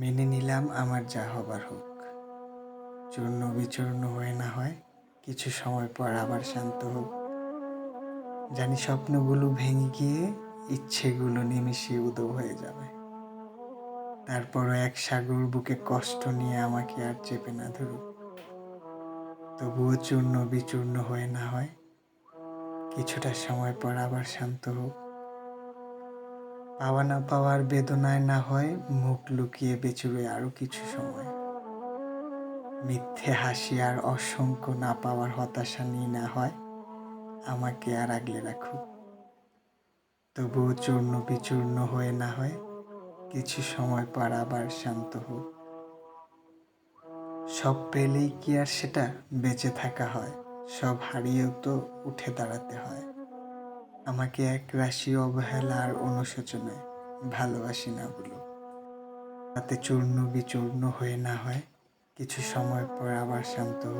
মেনে নিলাম আমার যা হবার হোক। চূর্ণ বিচূর্ণ হয়ে না হয়, কিছু সময় পর আবার শান্ত হোক জানি স্বপ্নগুলো ভেঙে গিয়ে ইচ্ছেগুলো নিমিশে উদো হয়ে যাবে। তারপরও এক সাগর বুকে কষ্ট নিয়ে আমাকে আর চেপে না ধরুক। তবুও চূর্ণ বিচূর্ণ হয়ে না হয়, কিছুটা সময় পর আবার শান্ত হোক পাওয়া না পাওয়ার বেদনায় না হয় মুখ লুকিয়ে বেচুবে আরও কিছু সময়। মিথ্যে হাসি আর অসংখ্য না পাওয়ার হতাশা নিয়ে না হয় আমাকে আর আগলে রাখুক। তবুও চূর্ণ বিচূর্ণ হয়ে না হয় কিছু সময় পর আবার শান্ত হোক। সব পেলেই কি আর সেটা বেঁচে থাকা হয়? সব হারিয়েও তো উঠে দাঁড়াতে হয়। আমাকে এক রাশি অবহেলা আর অনুশোচনায় ভালোবাসি না বলো। তাতে চূর্ণ বিচূর্ণ হয়ে না হয়। কিছু সময় পর আবার শান্ত হোক